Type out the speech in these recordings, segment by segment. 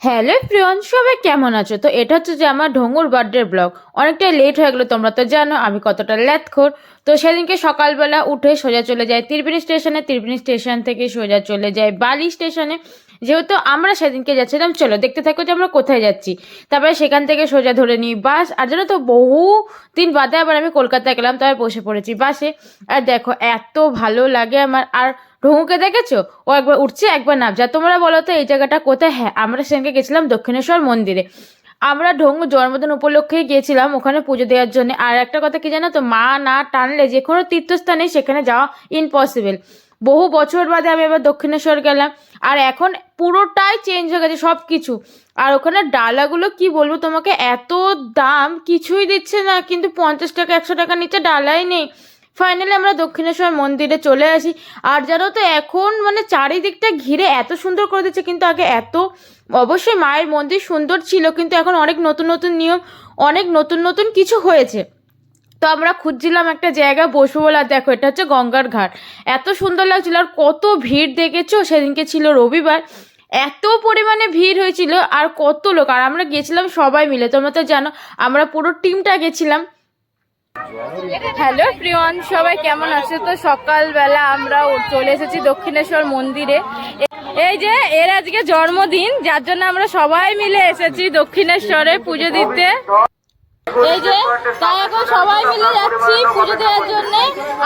Hello প্রিয়ন সবাই কেমন আছো? তো এটা হচ্ছে যে আমার ঢঙ্গুর বার্থডে ব্লগ অনেকটা লেট হয়ে গেলো, তোমরা তো জানো, আমি কতটা ল্যাথখোর তো সেদিনকে সকালবেলা উঠে সোজা চলে যায় ত্রিবেণী স্টেশনে ত্রিবেণী স্টেশন থেকে সোজা চলে যায় বালি স্টেশনে যেহেতু আমরা সেদিনকে যাচ্ছিলাম, চলো দেখতে থাকো যে আমরা কোথায় যাচ্ছি। তারপরে সেখান থেকে সোজা ধরে নিই বাস, আর জানো তো বহু দিন বাদে আবার আমি কলকাতায় গেলাম, তারপর বসে পড়েছি বাসে। আর দেখো, এত ভালো লাগে আমার, আর ঢুঙুকে দেখেছ? ও একবার উঠছে, একবার নামছে। আর তোমরা বলো তো, এই জায়গাটা কোথায়? হ্যাঁ আমরা সেদিনকে গেছিলাম দক্ষিণেশ্বর মন্দিরে। আমরা ঢঙ্গু জন্মদিন উপলক্ষেই গিয়েছিলাম ওখানে পুজো দেওয়ার জন্য। আর একটা কথা কি জানো তো, মা না টানলে যে কোনো তীর্থস্থানে সেখানে যাওয়া ইম্পসিবল বহু বছর বাদে আমি এবার দক্ষিণেশ্বর গেলাম। আর এখন পুরোটাই চেঞ্জ হয়ে গেছে সব কিছু আর ওখানে ডালাগুলো কি বলব তোমাকে, এত দাম, কিছুই দিচ্ছে না। কিন্তু পঞ্চাশ টাকা, একশো টাকা নিচে ডালাই নেই। ফাইনালি আমরা দক্ষিণেশ্বর মন্দিরে চলে আসি। আর জানো তো, এখন মানে চারিদিকটা ঘিরে এত সুন্দর করে দিচ্ছে, কিন্তু আগে এত, অবশ্যই মায়ের মন্দির সুন্দর ছিল, কিন্তু এখন অনেক নতুন নতুন নিয়ম, অনেক নতুন নতুন কিছু হয়েছে। তো আমরা খুঁজছিলাম একটা জায়গা বসবো বলে দেখো, এটা হচ্ছে গঙ্গার ঘাট। এত সুন্দর লাগছিল, আর কত ভিড় দেখেছ? সেদিনকে ছিল রবিবার। এত পরিমাণে ভিড় হয়েছিল, আর কত লোক। আর আমরা গেছিলাম সবাই মিলে, তোমরা তো জানো, আমরা পুরো টিমটা গেছিলাম। হ্যালো প্রিয়ন, সবাই কেমন আছে? তো সকালবেলা আমরা চলে এসেছি দক্ষিণেশ্বর মন্দিরে। এই যে, এর আজকে জন্মদিন, যার জন্য আমরা সবাই মিলে এসেছি দক্ষিণেশ্বরে পুজো দিতে। এই যে, তাই এখন সবাই মিলে যাচ্ছি পুজো দেওয়ার জন্য।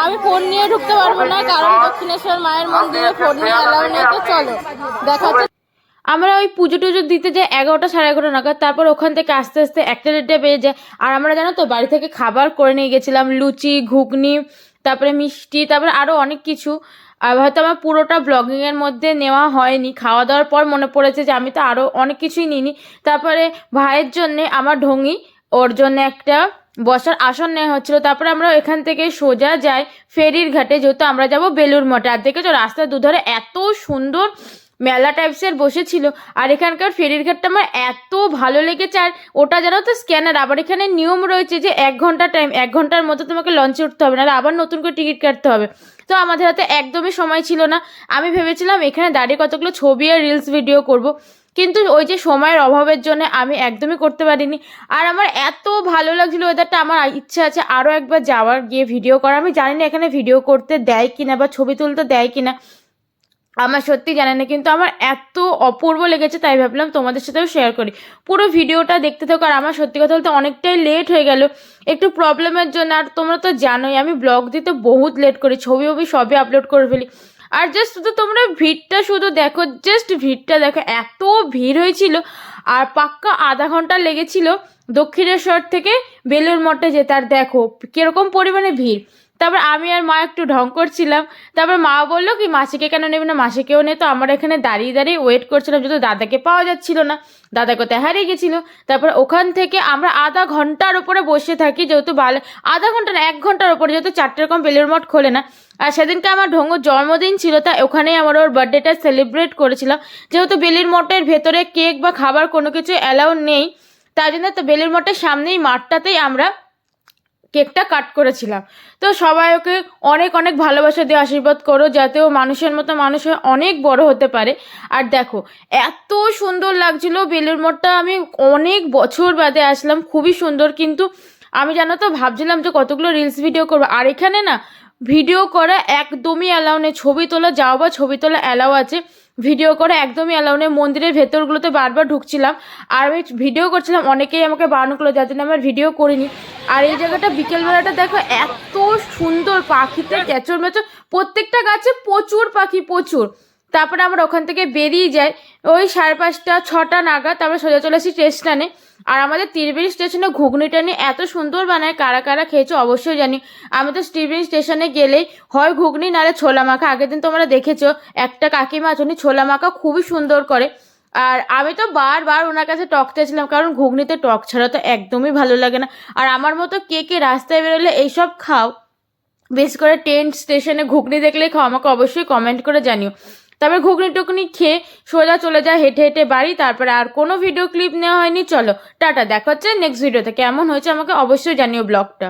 আমি ফোন নিয়ে ঢুকতে পারব না, কারণ দক্ষিণেশ্বর মায়ের মন্দিরে ফোন নিয়ে অ্যালাউ নেই, তো চলো। দেখা আমরা ওই পুজো টুজো দিতে যাই এগারোটা, সাড়ে এগারোটা নাগাদ, তারপর ওখান থেকে আস্তে আস্তে একটা দেড়টা বেজে যায়। আর আমরা জানো তো, বাড়ি থেকে খাবার করে নিয়ে গেছিলাম, লুচি, ঘুগনি, তারপরে মিষ্টি, তারপরে আরও অনেক কিছু। আর হয়তো আমার পুরোটা ব্লগিংয়ের মধ্যে নেওয়া হয়নি। খাওয়া দাওয়ার পর মনে পড়েছে যে আমি তো আরও অনেক কিছুই নিইনি। তারপরে ভাইয়ের জন্যে আমার ঢঙ্গি ওর জন্য একটা বসার আসন নেওয়া হচ্ছিল। তারপরে আমরা এখান থেকে সোজা যাই ফেরির ঘাটে, যেহেতু আমরা যাব বেলুর মঠে। আর দেখেছ, রাস্তার দুধারে এত সুন্দর মেলা টাইপসের বসেছিল। আর এখানকার ফেরির ঘাটটা আমার এত ভালো লেগেছে, আর ওটা জানো তো স্ক্যানার আবার এখানে নিয়ম রয়েছে যে এক ঘণ্টা টাইম এক ঘণ্টার মধ্যে তোমাকে লঞ্চে উঠতে হবে, নাহলে আবার নতুন করে টিকিট কাটতে হবে। তো আমাদের হাতে একদমই সময় ছিল না। আমি ভেবেছিলাম এখানে দাঁড়িয়ে কতগুলো ছবি আর রিলস ভিডিও করব, কিন্তু ওই যে সময়ের অভাবের জন্য আমি একদমই করতে পারিনি। আর আমার এত ভালো লাগছিল ওয়েদারটা আমার ইচ্ছা আছে আরও একবার যাওয়ার, গিয়ে ভিডিও করা আমি জানি না এখানে ভিডিও করতে দেয় কিনা বা ছবি তুলতে দেয় কিনা। আমার সত্যি জানি না, কিন্তু আমার এত অপূর্ব লেগেছে, তাই ভাবলাম তোমাদের সাথেও শেয়ার করি। পুরো ভিডিওটা দেখতে থাকো, আর আমার সত্যি কথা বলতে অনেকটাই লেট হয়ে গেল। একটু প্রবলেমের জন্য, আর তোমরা তো জানোই, আমি ব্লগ দিতে বহুত লেট করি, ছবি ওবি সবই আপলোড করে ফেলি। আর জাস্ট শুধু তোমরা ভিড়টা শুধু দেখো জাস্ট ভিড়টা দেখো, এত ভিড় হয়েছিল, আর পাক্কা আধা ঘণ্টা লেগেছিল দক্ষিণেশ্বর থেকে বেলুর মঠে যেতে, আর দেখো কীরকম পরিমাণে ভিড়। তারপর আমি আর মা একটু ঢং করছিলাম। তারপর মা বলল কি, মাসিকে কেন নেবে না? মাসিকেও নেই তো। আমরা এখানে দাঁড়িয়ে দাঁড়িয়ে ওয়েট করছিলাম, যেহেতু দাদাকে পাওয়া যাচ্ছিল না। দাদা কোথায় হারিয়ে গেছিল? তারপর ওখান থেকে আমরা আধা ঘণ্টার উপরে বসে থাকি, যেহেতু ভালো আধা ঘণ্টা না, এক ঘণ্টার উপরে, যেহেতু চারটে রকম বেলুর মঠ খোলে না। আর সেদিনকে আমার ঢঙ্গুর জন্মদিন ছিল, তাই ওখানেই আমার ওর বার্থডেটা সেলিব্রেট করেছিলাম। যেহেতু বেলির মঠের ভেতরে কেক বা খাবার কোনো কিছু অ্যালাউ নেই তাই জন্য তো বেলির মঠের সামনেই মাঠটাতেই আমরা কেকটা কাট করেছিলাম। তো সবাই ওকে অনেক অনেক ভালোবাসা দিয়ে আশীর্বাদ করো যাতে ও মানুষের মতো মানুষ অনেক বড় হতে পারে। আর দেখো, এত সুন্দর লাগছিল বেলুর মঠটা আমি অনেক বছর বাদে আসলাম, খুবই সুন্দর কিন্তু আমি জানো তো, ভাবছিলাম যে কতগুলো রিলস ভিডিও করব। আর এখানে না ভিডিও করা একদমই অ্যালাউ নেই। ছবি তোলা যাও বা ছবি তোলা অ্যালাউ আছে ভিডিও করা একদমই অ্যালাউ নেই। মন্দিরের ভেতরগুলোতে বারবার ঢুকছিলাম। আর আমি ভিডিও করছিলাম, অনেকেই আমাকে বারণ করল যার জন্য আমার ভিডিও করিনি। আর এই জায়গাটা বিকেলবেলাটা দেখো, এত সুন্দর পাখিতে ক্যাচর মেচর প্রত্যেকটা গাছে প্রচুর পাখি, প্রচুর। তারপরে আমরা ওখান থেকে বেরিয়ে যাই। ওই সাড়ে পাঁচটা, ছটা নাগাদ তারপরে সোজা চলে আসি স্টেশনে। আর আমাদের ত্রিবেণী স্টেশনে ঘুগনিটা নিয়ে এত সুন্দর বানায়, কারা কারা খেয়েছো অবশ্যই জানি। আমি তো ত্রিবেণী স্টেশনে গেলেই হয় ঘুগনি, নাহলে ছোলা মাখা। আগের দিন তোমরা দেখেছ, একটা কাকিমা আছে, উনি ছোলা মাখা খুবই সুন্দর করে। আর আমি তো বারবার ওনার কাছে টক চেয়েছিলাম, কারণ ঘুগনিতে টক ছাড়া তো একদমই ভালো লাগে না। আর আমার মতো কে কে রাস্তায় বেরোলে এইসব খাও, বেশ করে ট্রেন স্টেশনে ঘুগনি দেখলেই খাও, আমাকে অবশ্যই কমেন্ট করে জানিও। তারপরে ঘুগনি টুকনি খেয়ে সোজা চলে যায় হেঁটে হেঁটে বাড়ি, তারপরে আর কোনো ভিডিও ক্লিপ নেওয়া হয়নি। চলো, টাটা, দেখা হচ্ছে নেক্সট ভিডিওতে কেমন হয়েছে আমাকে অবশ্যই জানিও ব্লগটা।